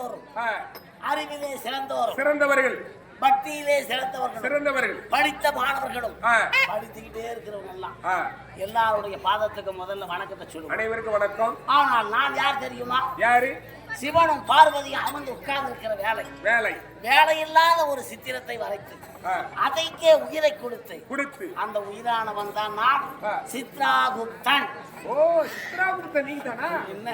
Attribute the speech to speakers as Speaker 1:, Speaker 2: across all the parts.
Speaker 1: சிறந்தோரும். அறிவிலே சிறந்தோரும். சிறந்தவர்கள். பக்தியிலே சிறந்தவர்கள் சிறந்தவர்கள்.
Speaker 2: படித்த மாணவர்களும். படித்துக்கிட்டே இருக்கிறவங்க எல்லாம் எல்லாருடைய பாதத்துக்கு முதல்ல வணக்கத்தை சொல்லுவோம்.
Speaker 1: அனைவருக்கும் வணக்கம்.
Speaker 2: ஆனால் நான் யார் தெரியுமா?
Speaker 1: யாரு?
Speaker 2: சிவனும் பார்வதியும் அமர்ந்து உட்கார்ந்து இருக்கிற வேலை.
Speaker 1: வேலை.
Speaker 2: வேலையில்லாத ஒரு சித்திரத்தை வரைத்து அதைக்கே உயிரை கொடுத்து
Speaker 1: கொடுத்து.
Speaker 2: அந்த உயிரானவன் தான் நான். சித்ராகுப்தன்.
Speaker 1: ஓ சித்ராபுரத்த நீங்க தானா
Speaker 2: என்ன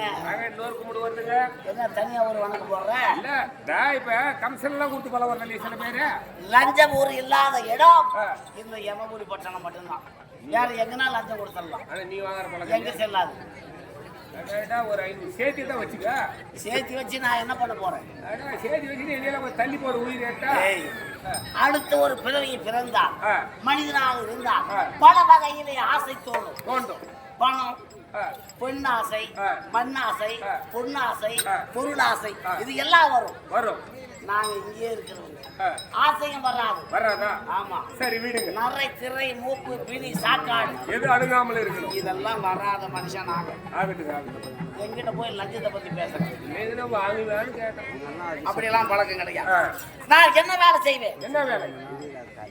Speaker 1: இன்னொரு கும்பிடு வந்துங்க
Speaker 2: என்ன தனியா ஒரு வணக்கம் போடுற?
Speaker 1: இல்ல டா இப்ப கம்சன் எல்லாம் கொடுத்து பல வரல சில பேரு.
Speaker 2: லஞ்சம் ஊர் இல்லாத இடம். இந்த யமபுரி பட்டணம் மட்டும்தான். யார் எங்கன்னா லஞ்சம் கொடுத்துடலாம்.
Speaker 1: நீ வாங்குற
Speaker 2: எங்க செல்லாது.
Speaker 1: ஒரு ஐநூறு சேர்த்து தான் வச்சுக்க
Speaker 2: சேர்த்து வச்சு நான் என்ன பண்ண போறேன்
Speaker 1: சேர்த்து வச்சு கொஞ்சம் தள்ளி போற உயிர்
Speaker 2: ஏய், அடுத்த ஒரு பிறவி பிறந்தார்
Speaker 1: ஆ.
Speaker 2: மனிதனாக இருந்தார்
Speaker 1: ஆ.
Speaker 2: பல வகையிலே ஆசை தோணும்
Speaker 1: தோண்டும்
Speaker 2: பணம் பெண்ணாசை. மண்ணாசை. பொன்னாசை. பொருளாசை. இது எல்லாம் வரும்
Speaker 1: வரும்
Speaker 2: நாங்க இங்கே இருக்கிறவங்க.
Speaker 1: ஆ,
Speaker 2: ஆசையும் வராது.
Speaker 1: வராதா?
Speaker 2: ஆமா.
Speaker 1: சரி விடுங்க.
Speaker 2: நரை திரை மூக்கு பிடி சாக்காடு.
Speaker 1: எது அணுகாமல் இருக்கணும்?
Speaker 2: இதெல்லாம் வராத மனுஷன் நாங்க.
Speaker 1: ஆகட்டும் ஆகட்டும்.
Speaker 2: எங்கிட்ட போய் லஞ்சத்தை பத்தி பேசுறேன்
Speaker 1: வாங்குவேன்னு கேட்டோம்
Speaker 2: அப்படியெல்லாம் பழக்கம் கிடையாது. நான் என்ன வேலை செய்வேன்?
Speaker 1: என்ன வேலை?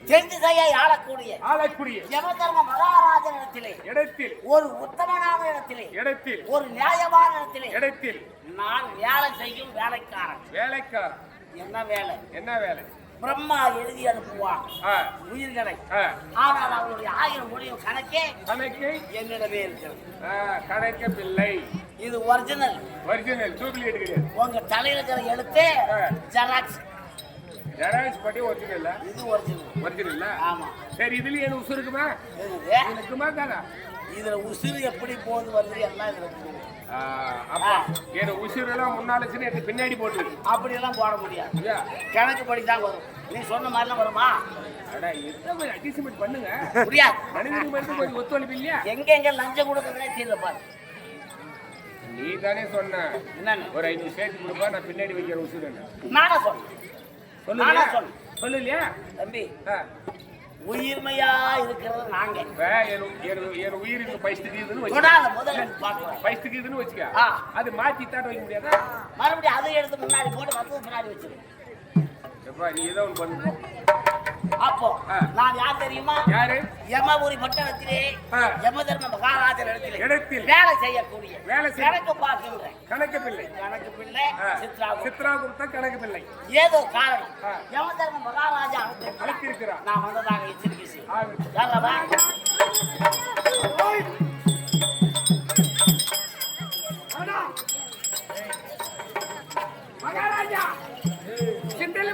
Speaker 2: தெரிந்து செய்ய ஆளக்கூடிய.
Speaker 1: ஆளக்கூடிய.
Speaker 2: யமதர்ம மகாராஜனிடத்திலே
Speaker 1: இடத்தில்.
Speaker 2: ஒரு உத்தமனான இடத்திலே.
Speaker 1: இடத்தில்.
Speaker 2: ஒரு நியாயமான இடத்திலே.
Speaker 1: இடத்தில்.
Speaker 2: நான் வேலை செய்யும் வேலைக்காரன்.
Speaker 1: வேலைக்காரன்.
Speaker 2: என்ன வேலை?
Speaker 1: என்ன வேலை?
Speaker 2: பிரம்மா எழுதி அனுப்புவான் உயிர்களை.
Speaker 1: ஆ,
Speaker 2: ஆனால் அவருடைய ஆயிரம் முடியும் கணக்கே
Speaker 1: கணக்கு
Speaker 2: என்னிடமே இருக்கிறது.
Speaker 1: கணக்கு பிள்ளை
Speaker 2: இது ஒரிஜினல்
Speaker 1: ஒரிஜினல் டூப்ளிகேட் கிடையாது
Speaker 2: உங்க தலையில இருக்கிற எழுத்து. ஜெராக்ஸ்
Speaker 1: ஜெராக்ஸ் பட்டி ஒரிஜினல்
Speaker 2: இது ஒரிஜினல்.
Speaker 1: ஒரிஜினல்
Speaker 2: ஆமா.
Speaker 1: சரி இதுல என்ன உசு இருக்குமா? இருக்குமா தானா?
Speaker 2: இதுல உசிறு எப்படி போகுது வருது எல்லாம் இதுல
Speaker 1: அப்பா என் உசுரெல்லாம் முன்னால சின்ன எடுத்து பின்னாடி போட்டு
Speaker 2: அப்படியெல்லாம் போட முடியாது. கணக்கு படி தான் வரும். நீ சொன்ன மாதிரிலாம் வருமா?
Speaker 1: அட்ஜஸ்ட்மெண்ட் பண்ணுங்க?
Speaker 2: முடியாது.
Speaker 1: மனிதனுக்கு மட்டும் கொஞ்சம் ஒத்துழைப்பு இல்லையா?
Speaker 2: எங்க எங்க லஞ்சம் கொடுக்கறதே தெரியல பாரு.
Speaker 1: நீ தானே சொன்ன ஒரு ஐநூறு சேர்த்து கொடுப்பா நான் பின்னாடி வைக்கிற உசுறு
Speaker 2: நானா சொன்னேன். சொன்னேன்
Speaker 1: சொல்லலையா
Speaker 2: தம்பி உயிர்மையா இருக்கிறது நாங்க.
Speaker 1: என் உயிருக்கு பைஸ்துக்கு இதுன்னு வச்சுக்க.
Speaker 2: தொடாத முதல்ல பாக்குறேன்
Speaker 1: பைஸ்துக்கு இதுன்னு வச்சுக்க. அது மாத்தி தாட்ட வைக்க முடியாதா?
Speaker 2: மறுபடியும் அதை எடுத்து முன்னாடி போட்டு மத்தது முன்னாடி வச்சிரு.
Speaker 1: எப்பா நீ ஏதோ ஒன்று பண்ணு.
Speaker 2: அப்போ. நான் யார் தெரியுமா?
Speaker 1: யாரு?
Speaker 2: யமபுரி பட்டணத்திலே
Speaker 1: ஆ.
Speaker 2: யமதர்ம மகாராஜர் இடத்திலே
Speaker 1: இடத்தில்.
Speaker 2: வேலை செய்யக்கூடிய
Speaker 1: வேலை செய்ய-
Speaker 2: கணக்கு பார்க்கின்றேன்.
Speaker 1: கணக்கு பிள்ளை
Speaker 2: கணக்கு பிள்ளை. சித்ரா
Speaker 1: சித்ரா கொடுத்தா கணக்கு பிள்ளை
Speaker 2: ஏதோ காரணம்.
Speaker 1: ஆ.
Speaker 2: யமதர்ம மகாராஜா அழைத்திருக்கிறார். நான் வந்ததாக எச்சரிக்கை?
Speaker 1: மகாராஜா. சிந்தையில?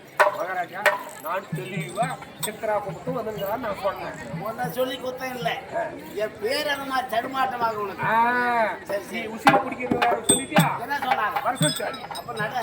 Speaker 1: மகாராஜா நான் தெளிவா சித்ரா கொடுத்து வந்துங்கிறா நான் சொன்னேன்.
Speaker 2: உன்னை சொல்லி குத்தம் இல்லை. என் பேர் மாதிரி? தடுமாட்டமாக உனக்கு. சரி, சரி.
Speaker 1: பிடிக்கிறது வேற சொல்லிட்டியா?
Speaker 2: என்ன சொன்னாங்க?
Speaker 1: வர சொல்லிட்டாரு.
Speaker 2: அப்ப நட.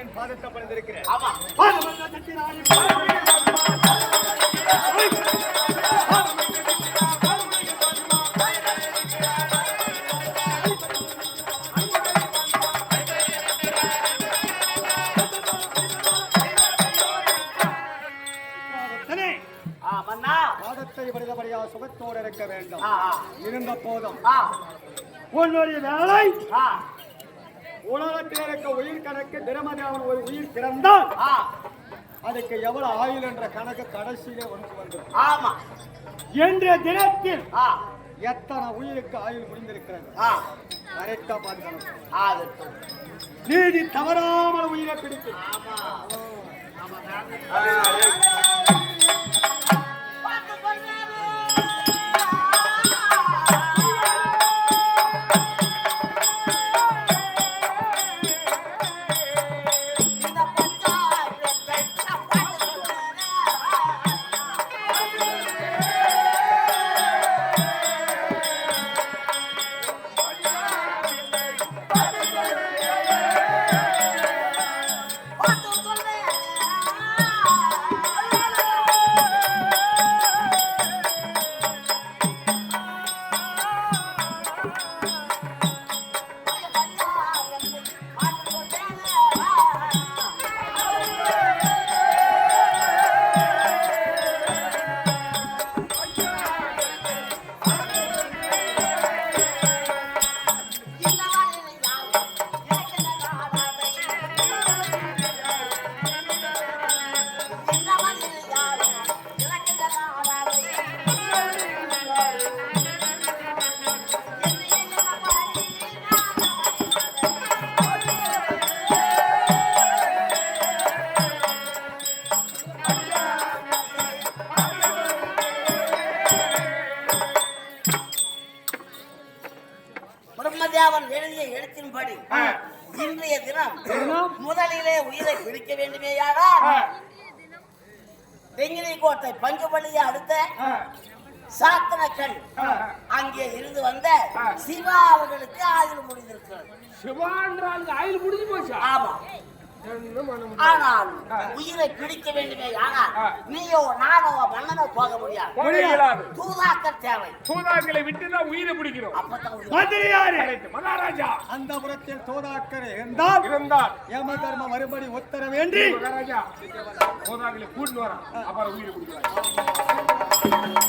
Speaker 3: என் பாதத்தை பணிந்திருக்கிறேன்
Speaker 2: ஆமா
Speaker 3: சுகத்தோடு இருக்க வேண்டும். இருந்த போதும். உன்னுடைய வேலை
Speaker 2: ஆ,
Speaker 3: உலகத்தில் இருக்க உயிர் கணக்கு தினமதி அவன் ஒரு உயிர் பிறந்தால் அதுக்கு எவ்வளவு ஆயுள் என்ற கணக்கு கடைசியிலே ஒன்று வந்துடும்
Speaker 2: ஆமா.
Speaker 3: என்ற தினத்தில்
Speaker 2: ஆ.
Speaker 3: எத்தனை உயிருக்கு ஆயுள் முடிந்திருக்கிறது?
Speaker 2: ஆ.
Speaker 3: கரெக்டா பார்க்கணும் நீதி தவறாமல் உயிரை பிடிக்கும்.
Speaker 2: எழுத்தின்படி. இன்றைய தினம் முதலிலே உயிரை பிடிக்க வேண்டுமேயானால் தெங்கினி கோட்டை பஞ்சுபள்ளியை அடுத்த சாத்தனக்கல் அங்கே இருந்து வந்த சிவா அவர்களுக்கு ஆயுள் முடிந்திருக்கிறது.
Speaker 1: சிவான்றாங்க ஆயில் முடிஞ்சு போச்சா?
Speaker 2: ஆமா? ஆனால் உயிரை பிடிக்க வேண்டுமே ஆனால் நீயோ நானோ மன்னனோ போக முடியாது. தூதாக்கள் தேவை.
Speaker 1: சூதாக்களை விட்டுதான் உயிரை பிடிக்கிறோம்.
Speaker 2: அப்பதான் உயிர்
Speaker 1: Correct. மகாராஜா.
Speaker 3: அந்த புறத்தில் தோதாக்கரை இருந்தால்
Speaker 1: இருந்தால்.
Speaker 3: யம தர்ம மறுபடி உத்தரவேண்டி.
Speaker 1: மகாராஜா சோதாக்களை கூட்டிட்டு வரான். அப்புறம் உயிரை பிடிக்கிறான்